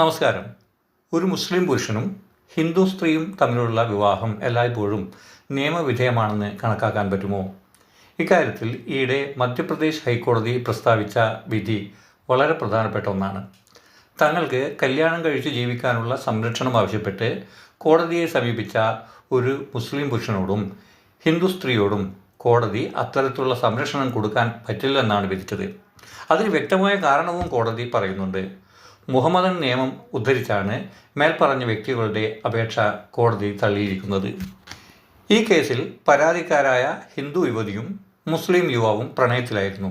നമസ്കാരം. ഒരു മുസ്ലിം പുരുഷനും ഹിന്ദു സ്ത്രീയും തമ്മിലുള്ള വിവാഹം എല്ലായ്പ്പോഴും നിയമവിധേയമാണെന്ന് കണക്കാക്കാൻ പറ്റുമോ? ഇക്കാര്യത്തിൽ ഈയിടെ മധ്യപ്രദേശ് ഹൈക്കോടതി പ്രസ്താവിച്ച വിധി വളരെ പ്രധാനപ്പെട്ട ഒന്നാണ്. തങ്ങൾക്ക് കല്യാണം കഴിച്ച് ജീവിക്കാനുള്ള സംരക്ഷണം ആവശ്യപ്പെട്ട് കോടതിയെ സമീപിച്ച ഒരു മുസ്ലിം പുരുഷനോടും ഹിന്ദു സ്ത്രീയോടും കോടതി അത്തരത്തിലുള്ള സംരക്ഷണം കൊടുക്കാൻ പറ്റില്ലെന്നാണ് വിധിച്ചത്. അതിന് വ്യക്തമായ കാരണവും കോടതി പറയുന്നുണ്ട്. മുഹമ്മദൻ നിയമം ഉദ്ധരിച്ചാണ് മേൽപ്പറഞ്ഞ വ്യക്തികളുടെ അപേക്ഷ കോടതി തള്ളിയിരിക്കുന്നത്. ഈ കേസിൽ പരാതിക്കാരായ ഹിന്ദു യുവതിയും മുസ്ലിം യുവാവും പ്രണയത്തിലായിരുന്നു.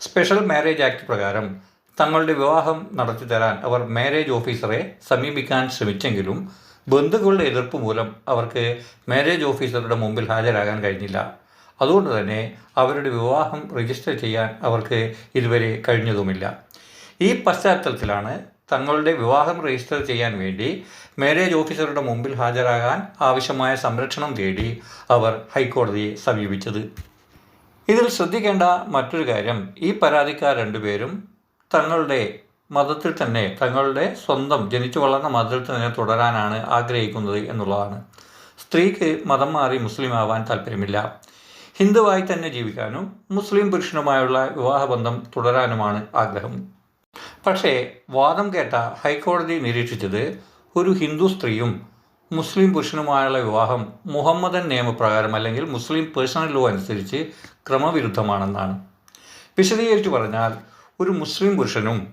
സ്പെഷ്യൽ മാരേജ് ആക്ട് പ്രകാരം തങ്ങളുടെ വിവാഹം നടത്തി തരാൻ അവർ മാരേജ് ഓഫീസറെ സമീപിക്കാൻ ശ്രമിച്ചെങ്കിലും ബന്ധുക്കളുടെ എതിർപ്പ് മൂലം അവർക്ക് മാരേജ് ഓഫീസറുടെ മുമ്പിൽ ഹാജരാകാൻ കഴിഞ്ഞില്ല. അതുകൊണ്ട് തന്നെ അവരുടെ വിവാഹം രജിസ്റ്റർ ചെയ്യാൻ അവർക്ക് ഇതുവരെ കഴിഞ്ഞതുമില്ല. ഈ പശ്ചാത്തലത്തിലാണ് തങ്ങളുടെ വിവാഹം രജിസ്റ്റർ ചെയ്യാൻ വേണ്ടി മാരേജ് ഓഫീസറുടെ മുമ്പിൽ ഹാജരാകാൻ ആവശ്യമായ സംരക്ഷണം തേടി അവർ ഹൈക്കോടതിയെ സമീപിച്ചത്. ഇതിൽ ശ്രദ്ധിക്കേണ്ട മറ്റൊരു കാര്യം ഈ പരാതിക്കാർ രണ്ടുപേരും തങ്ങളുടെ മതത്തിൽ തന്നെ തങ്ങളുടെ സ്വന്തം ജനിച്ചു വളർന്ന മതത്തിൽ തന്നെ തുടരാനാണ് ആഗ്രഹിക്കുന്നത് എന്നുള്ളതാണ്. സ്ത്രീക്ക് മതം മാറി മുസ്ലിം ആവാൻ താല്പര്യമില്ല ഹിന്ദുവായി തന്നെ ജീവിക്കാനും മുസ്ലിം പുരുഷനുമായുള്ള വിവാഹബന്ധം തുടരാനുമാണ് ആഗ്രഹം. പക്ഷേ വാദം കേട്ട ഹൈക്കോടതി നിരീക്ഷിച്ചത് ഒരു ഹിന്ദു സ്ത്രീയും മുസ്ലിം പുരുഷനുമായുള്ള വിവാഹം മുഹമ്മദൻ നിയമപ്രകാരം അല്ലെങ്കിൽ മുസ്ലിം പേഴ്സണൽ ലോ അനുസരിച്ച് ക്രമവിരുദ്ധമാണെന്നാണ്. വിശദീകരിച്ചു പറഞ്ഞാൽ ഒരു മുസ്ലിം പുരുഷനും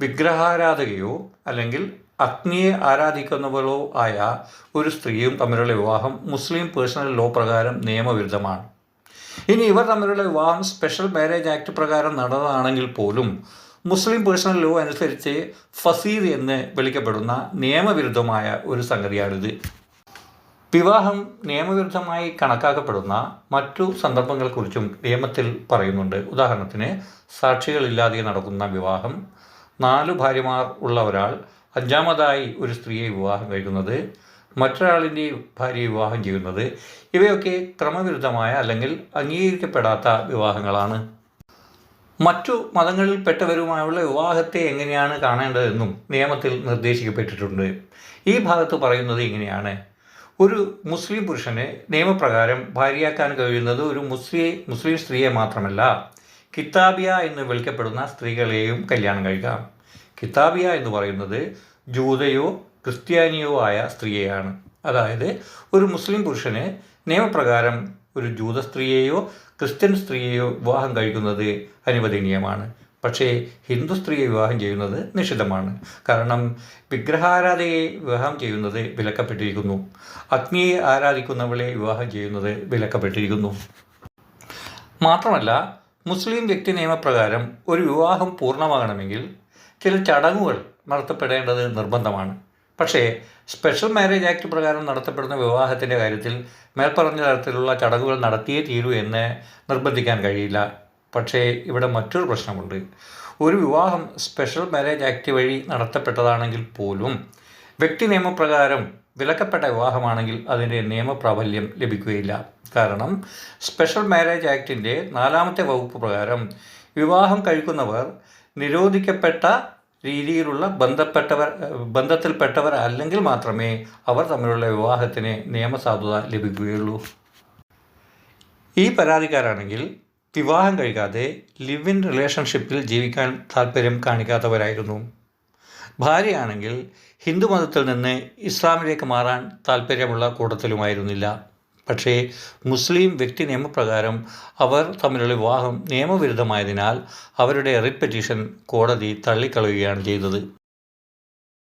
വിഗ്രഹാരാധകയോ അല്ലെങ്കിൽ അഗ്നിയെ ആരാധിക്കുന്നവളോ ആയ ഒരു സ്ത്രീയും തമ്മിലുള്ള വിവാഹം മുസ്ലിം പേഴ്സണൽ ലോ പ്രകാരം നിയമവിരുദ്ധമാണ്. ഇനി ഇവർ തമ്മിലുള്ള വിവാഹം സ്പെഷ്യൽ മാരേജ് ആക്ട് പ്രകാരം നടന്നതാണെങ്കിൽ പോലും മുസ്ലിം പേഴ്സണൽ ലോ അനുസരിച്ച് ഫസീദ് എന്ന് വിളിക്കപ്പെടുന്ന നിയമവിരുദ്ധമായ ഒരു സംഗതിയാണിത്. വിവാഹം നിയമവിരുദ്ധമായി കണക്കാക്കപ്പെടുന്ന മറ്റു സന്ദർഭങ്ങളെക്കുറിച്ചും നിയമത്തിൽ പറയുന്നുണ്ട്. ഉദാഹരണത്തിന് സാക്ഷികളില്ലാതെ നടക്കുന്ന വിവാഹം നാലു ഭാര്യമാർ ഉള്ള ഒരാൾ അഞ്ചാമതായി ഒരു സ്ത്രീയെ വിവാഹം കഴിക്കുന്നത് മറ്റൊരാളിന്റെ ഭാര്യയെ വിവാഹം ചെയ്യുന്നത് ഇവയൊക്കെ ക്രമവിരുദ്ധമായ അല്ലെങ്കിൽ അംഗീകരിക്കപ്പെടാത്ത വിവാഹങ്ങളാണ്. മറ്റു മതങ്ങളിൽ പെട്ടവരുമായുള്ള വിവാഹത്തെ എങ്ങനെയാണ് കാണേണ്ടതെന്നും നിയമത്തിൽ നിർദ്ദേശിക്കപ്പെട്ടിട്ടുണ്ട്. ഈ ഭാഗത്ത് പറയുന്നത് ഇങ്ങനെയാണ്. ഒരു മുസ്ലിം പുരുഷന് നിയമപ്രകാരം ഭാര്യയാക്കാൻ കഴിയുന്നത് ഒരു മുസ്ലിം മുസ്ലിം സ്ത്രീയെ മാത്രമല്ല കിതാബിയ എന്ന് വിളിക്കപ്പെടുന്ന സ്ത്രീകളെയും കല്യാണം കഴിക്കാം. കിതാബിയ എന്ന് പറയുന്നത് ജൂതയോ ക്രിസ്ത്യാനിയോ ആയ സ്ത്രീയെയാണ്. അതായത് ഒരു മുസ്ലിം പുരുഷന് നിയമപ്രകാരം ഒരു ജൂത സ്ത്രീയെയോ ക്രിസ്ത്യൻ സ്ത്രീയെയോ വിവാഹം കഴിക്കുന്നത് അനുവദനീയമാണ്. പക്ഷേ ഹിന്ദു സ്ത്രീയെ വിവാഹം ചെയ്യുന്നത് നിഷിദ്ധമാണ്. കാരണം വിഗ്രഹാരാധയെ വിവാഹം ചെയ്യുന്നത് വിലക്കപ്പെട്ടിരിക്കുന്നു. അഗ്നിയെ ആരാധിക്കുന്നവളെ വിവാഹം ചെയ്യുന്നത് വിലക്കപ്പെട്ടിരിക്കുന്നു. മാത്രമല്ല മുസ്ലിം വ്യക്തി നിയമപ്രകാരം ഒരു വിവാഹം പൂർണമാകണമെങ്കിൽ ചില ചടങ്ങുകൾ നടത്തപ്പെടേണ്ടത് നിർബന്ധമാണ്. പക്ഷേ സ്പെഷ്യൽ മാരേജ് ആക്ട് പ്രകാരം നടത്തപ്പെടുന്ന വിവാഹത്തിന്റെ കാര്യത്തിൽ മേൽപ്പറഞ്ഞ തരത്തിലുള്ള ചടങ്ങുകൾ നടത്തിയേ തീരൂ എന്ന് നിർബന്ധിക്കാൻ കഴിയില്ല. പക്ഷേ ഇവിടെ മറ്റൊരു പ്രശ്നമുണ്ട്. ഒരു വിവാഹം സ്പെഷ്യൽ മാരേജ് ആക്ട് വഴി നടത്തപ്പെട്ടതാണെങ്കിൽ പോലും വ്യക്തി നിയമപ്രകാരം വിലക്കപ്പെട്ട വിവാഹമാണെങ്കിൽ അതിന്റെ നിയമപ്രാബല്യം ലഭിക്കുകയില്ല. കാരണം സ്പെഷ്യൽ മാരേജ് ആക്ടിന്റെ നാലാമത്തെ വകുപ്പ് പ്രകാരം വിവാഹം കഴിക്കുന്നവർ നിരോധിക്കപ്പെട്ട രീതിയിലുള്ള ബന്ധപ്പെട്ടവർ ബന്ധത്തിൽപ്പെട്ടവർ അല്ലെങ്കിൽ മാത്രമേ അവർ തമ്മിലുള്ള വിവാഹത്തിന് നിയമസാധുത ലഭിക്കുകയുള്ളൂ. ഈ പരാതിക്കാരാണെങ്കിൽ വിവാഹം കഴിക്കാതെ ലിവ് ഇൻ റിലേഷൻഷിപ്പിൽ ജീവിക്കാൻ താല്പര്യം കാണിക്കാത്തവരായിരുന്നു. ഭാര്യയാണെങ്കിൽ ഹിന്ദു മതത്തിൽ നിന്ന് ഇസ്ലാമിലേക്ക് മാറാൻ താല്പര്യമുള്ള കൂട്ടത്തിലുമായിരുന്നില്ല. പക്ഷേ മുസ്ലിം വ്യക്തി നിയമപ്രകാരം അവർ തമ്മിലുള്ള വിവാഹം നിയമവിരുദ്ധമായതിനാൽ അവരുടെ റിപ്പറ്റീഷൻ പെറ്റീഷൻ കോടതി തള്ളിക്കളയുകയാണ് ചെയ്തത്.